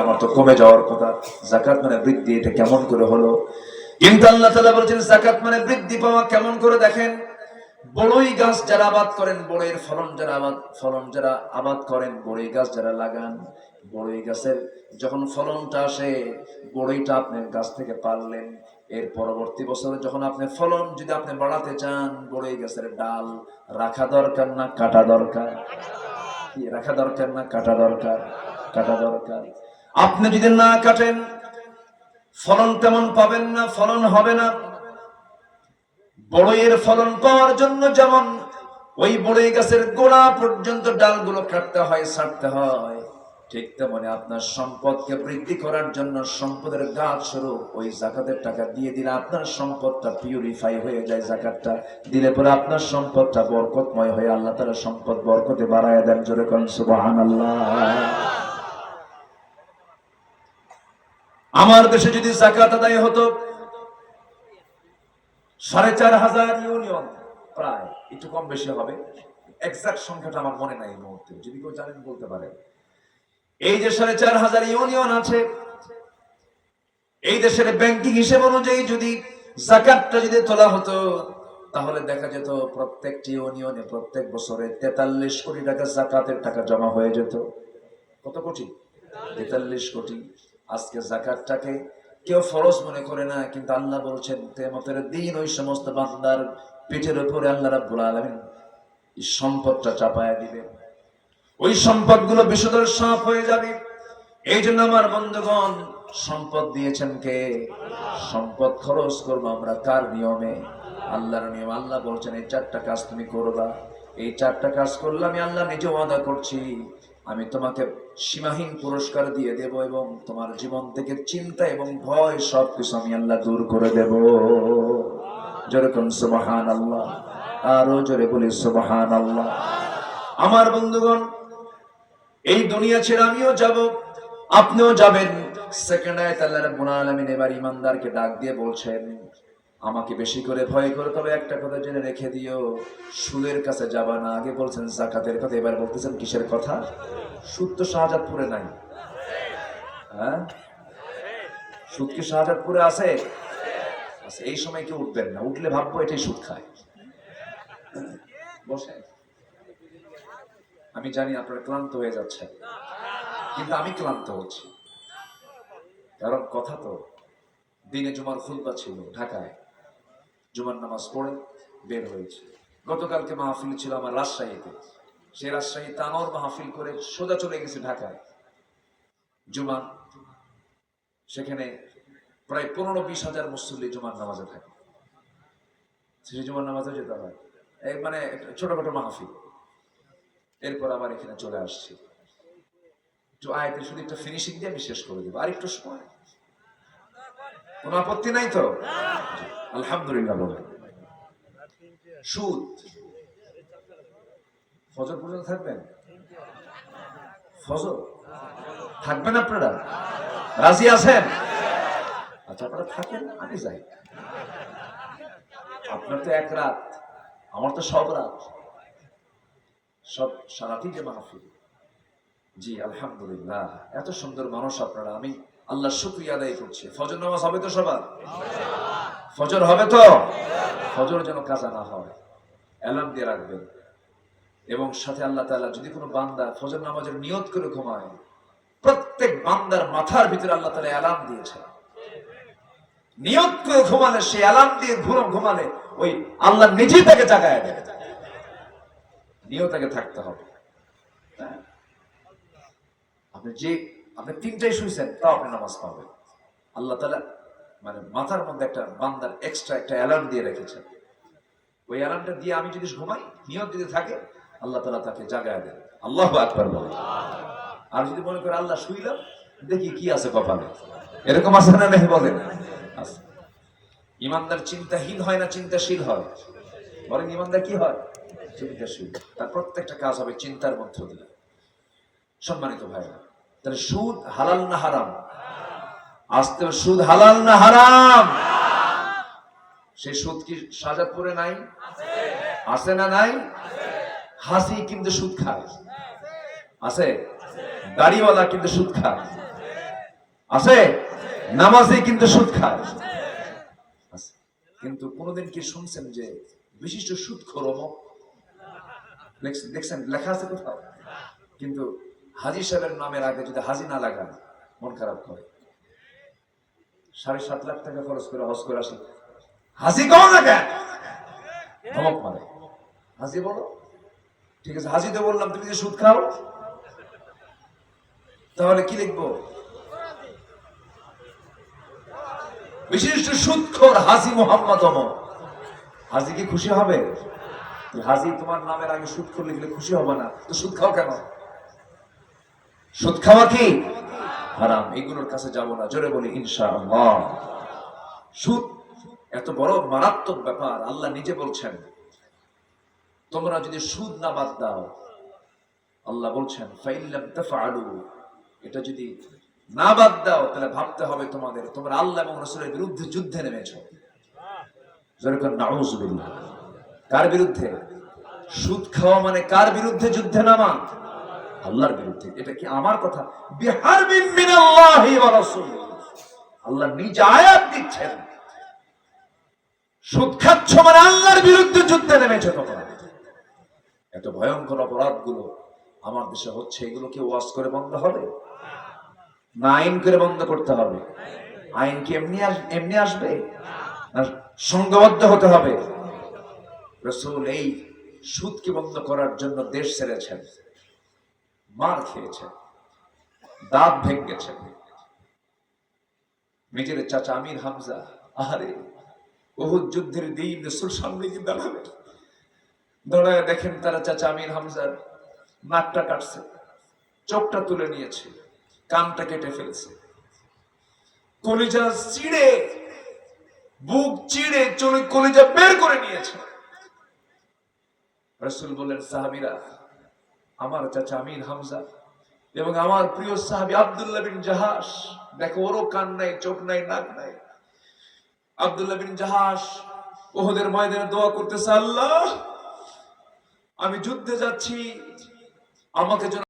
আমার তো কমে যাওয়ার কথা। জাকাত মানে বৃদ্ধি, এটা কেমন করে হলো? কিন্তু আল্লাহ তাআলা বলছেন জাকাত মানে বৃদ্ধি পাওয়া কেমন করে দেখেন? বড়ই গাছ যারা আবাদ করেন, বড়ের ফলন যারা আবাদ, ফলন যারা আবাদ করেন, বড়ই গাছ যারা লাগান, বড়ই গাছের যখন ফলনটা আসে, বড়ইটা আপনি গাছ থেকে পারলেন এর পরবর্তী বছরে যখন আপনি ফলন যদি আপনি বাড়াতে চান, বড়ই গাছের ডাল রাখা দরকার না কাটা দরকার? রাখা দরকার না কাটা দরকার? কাটা দরকার। আপনি যদি না কাটেন, ফলন তেমন পাবেন না, ফলন হবে না। বড়ইয়ের ফলন পাওয়ার জন্য যেমন ওই বড়ই গাছের গোড়া পর্যন্ত ডালগুলো কাটতে হয় ছাড়তে হয়, ঠিক তেমনি আপনার সম্পদকে বৃদ্ধি করার জন্য সম্পদের গাছ স্বরূপ ওই জাকাতের টাকা দিয়ে দিলে আপনার সম্পদটা পিউরিফাই হয়ে যায় জাকাতটা। দিলে পরে আপনার সম্পদটা বরকতময় হয়ে আল্লাহ তারা সম্পদ বরকতে বাড়ায় দেন, জোরে করেন সুবাহান আমার দেশে যদি জাকাত আদায় হতো, সাড়ে চার হাজার ইউনিয়ন প্রায়, একটু কম বেশি হবে। এক্সাক্ট সংখ্যাটা আমার মনে নাই এই মুহূর্তে। যদি কেউ জানেন বলতে পারেন। এই যে সাড়ে চার হাজার ইউনিয়ন আছে, এই দেশের ব্যাংকিং হিসেব অনুযায়ী যদি জাকাতটা যদি তোলা হতো, তাহলে দেখা যেত প্রত্যেকটি ইউনিয়নে প্রত্যেক বছরে তেতাল্লিশ কোটি টাকা জাকাতের টাকা জমা হয়ে যেত। কত কোটি? তেতাল্লিশ কোটি। আজকে জাকাতটাকে কেউ ফরজ মনে করে না, কিন্তু আল্লাহ বলছেন তেমতের দিন ওই সমস্ত বান্দার পেটের উপরে আল্লাহ রাব্বুল আলামিন সম্পদটা চাপায়া দিবেন। ওই সম্পদগুলো বিষধর সাপ হয়ে যাবে। এই জন্য আমার বন্ধুগণ, সম্পদ দিয়েছেন কে? সম্পদ খরচ করব আমরা কার নিয়মে? আল্লাহর নিয়ম। আল্লাহ বলছেন, এই চারটা কাজ তুমি করবা। এই চারটা কাজ করলে আমি আল্লাহ নিজে ওয়াদা করছি। আমি তোমাকে সীমাহীন পুরস্কার দিয়ে দেব এবং তোমার জীবন থেকে চিন্তা এবং ভয় সবকিছু আমি আল্লাহ দূর করে দেব। যেরকম সুবাহান আল্লাহ আরও জোরে বলি সুবাহান আল্লাহ আমার বন্ধুগণ, এই দুনিয়া ছেড়ে আমিও যাব, আপনিও যাবেন। সেকেন্ড আয়াত আল্লাহ রাব্বুল আলামিন এবার ইমানদারকে ডাক দিয়ে বলছেন আমাকে বেশি করে ভয় করে, তবে একটা কথা জেনে রেখে দিও, সুদের কাছে যাবা না। আগে বলছেন জাকাতের কথা, এবার বলতেছেন কিসের কথা? সুদ তো শাহজাদপুরে নাই। হ্যাঁ? সুদ কি শাহজাদপুরে আছে? আছে এই সময় কেউ উঠবেন না। উঠলে ভাববো এটাই সুদ খায়। বসে আমি জানি আপনারা ক্লান্ত হয়ে যাচ্ছেন, কিন্তু আমি ক্লান্ত হচ্ছি। কারণ কথা তো, দিনে জুমার খুলবা ছিল ঢাকায়। জুমার নামাজ পড়ে বের হয়েছে। গতকালকে মাহফিল ছিল আমার রাজশাহীতে। সে রাজশাহী তানর মাহফিল করে সোজা চলে গেছে ঢাকায়। জুমা সেখানে প্রায় পনেরো বিশ হাজার মুসল্লি জুমার নামাজে থাকে। সেই জুমার নামাজে যেতে হয়। এই মানে ছোটখাটো মাহফিল। এরপর আবার এখানে চলে আসছি। একটু আয়তের শুধু একটা ফিনিশিং দিয়ে আমি শেষ করে দেবো। আর একটু সময়। কোনো আপত্তি নাই তো? আলহামদুলিল্লাহ বলেন সুদ। ফজর পর্যন্ত থাকবেন? ফজর? থাকবেন আপনারা? রাজি আছেন? আচ্ছা আপনারা থাকেন, আমি যাই। আপনার তো এক রাত, আমার তো সব রাত। সব সারাটি যে মাহফিল। জি, আলহামদুলিল্লাহ। এত সুন্দর মানুষ আপনারা, আমি আল্লাহ শুক্রিয়া আদায় করছে। ফজর নামাজ হবে তো সবার? ফজর হবে তো? ফজর যেন কাজা না হয়। অ্যালার্ম দিয়ে রাখবেন। এবং সাথে আল্লাহ তাআলা যদি কোনো বান্দা ফজর নামাজের নিয়ত করে ঘুমায়, প্রত্যেক বান্দার মাথার ভিতরে আল্লাহ তাআলা অ্যালার্ম দিয়েছে নিয়ত করে ঘুমালে সে অ্যালার্ম দিয়ে ঘুরো ঘুমালে ওই আল্লাহ নিজেই তাকে জাগায় দেবে। নিয়তাকে থাকতে হবে। হ্যাঁ? আপনি যে আপনি তিনটাই শুয়েছেন তাও আপনি নামাজ পাবেন আল্লাহ তালা মানে মাথার মধ্যে একটা বান্দার এক্সট্রা একটা অ্যালার্ম দিয়ে রেখেছেন। ওই অ্যালার্মটা দিয়ে আমি যদি ঘুমাই, নিয়ত যদি থাকে, আল্লাহ তালা তাকে জাগায় দেন। আল্লাহ আকবার বলে। আর যদি মনে করে আল্লাহ শুইলাম, দেখি কি আছে কপালে। এরকম আছে না নেই বলেন আছে। ইমানদার চিন্তাহীন হয় না চিন্তাশীল হয়? বলেন ইমানদার কি হয়? চিন্তাশীল। তার প্রত্যেকটা কাজ হবে চিন্তার মধ্য দিয়ে। সম্মানিত ভাইরা তাহলে সুদ হালাল না হারাম? আসতে সুদ হালাল না হারাম? সেই সুদ কি সাজাদপুরে নাই? আছে না নাই? হাসি কিন্তু সুদ খায়। আছে? দাড়িওয়ালা কিন্তু সুদ খায়। আছে? নামাজে কিন্তু সুদ খায়। কিন্তু কোনোদিন কি শুনছেন যে বিশিষ্ট সুদ খরম দেখছেন? লেখা আছে কোথাও? কিন্তু হাজি সাহেবের নামের আগে যদি হাজি না লাগান, মন খারাপ করে। সাড়ে সাত লাখ টাকা খরচ করে হজ করে আসে হাজি কম না ধমক মারে। হাজি বলো। ঠিক আছে হাজি তো বললাম, তুমি যে সুদ খাও, তাহলে কি লিখব? বিশিষ্ট সুদখোর হাজি মোহাম্মদ অমর। হাজি কি খুশি হবে? হাজি তোমার নামের আগে সুদ খোর লিখলে খুশি হবে না। তো সুদ খাও কেন? সুদ খাওয়া কি? হারাম, এগুলোর কাছে যাব না। জোরে বলি, ইনশাআল্লাহ। সুদ এত বড় মারাত্মক ব্যাপার, আল্লাহ নিজে বলছেন। তোমরা যদি সুদ না বাদ দাও, আল্লাহ বলছেন এটা যদি না বাদ দাও, তাহলে ভাবতে হবে তোমাদের, তোমরা আল্লাহ এবং রাসূলের বিরুদ্ধে যুদ্ধে নেমেছো। কার বিরুদ্ধে? সুদ খাওয়া মানে কার বিরুদ্ধে যুদ্ধে নামা? আল্লাহর বিরুদ্ধে। এটা কি আমার কথা? রাসূল আল্লাহ নিজ আয়াত দিচ্ছেন। সুদ খাচ্ছ মানে আল্লাহর বিরুদ্ধে যুদ্ধে নেমেছো তোমরা এত ভয়ঙ্কর অপরাধগুলো আমার দেশে হচ্ছে, এগুলো কি ওয়াজ করে বন্ধ হবে? না, আইন করে বন্ধ করতে হবে। আইন কি এমনি এমনি আসবে? না সংঘবদ্ধ হতে হবে। রসুল এই সুদকে বন্ধ করার জন্য দেশ ছেড়েছেন। মার খেয়েছেন দাঁত ভেঙেছেন নিজের চাচা আমির হামজা, আহারে বহুত যুদ্ধের দিন সামনে গিয়ে দাঁড়ালেন দাঁড়ায় দেখেন তারা চাচা আমির হামজার নাকটা কাটছে, চোখটা তুলে নিয়েছে, কানটা কেটে ফেলছে। কলিজা চিড়ে বুক চিড়ে চলে কলিজা বের করে নিয়েছে। রসুল বললেন, সাহাবিরা আমার চাচা আমির হামজা এবং আমার প্রিয় সাহাবি আবদুল্লাহ বিন জাহাস দেখো, ওরও কান নাই, চোখ নাই, নাক নাই। আবদুল্লাহ বিন জাহাস ওহদের ময়দানে দোয়া করতেছে, আল্লাহ, আমি যুদ্ধে যাচ্ছি, আমাকে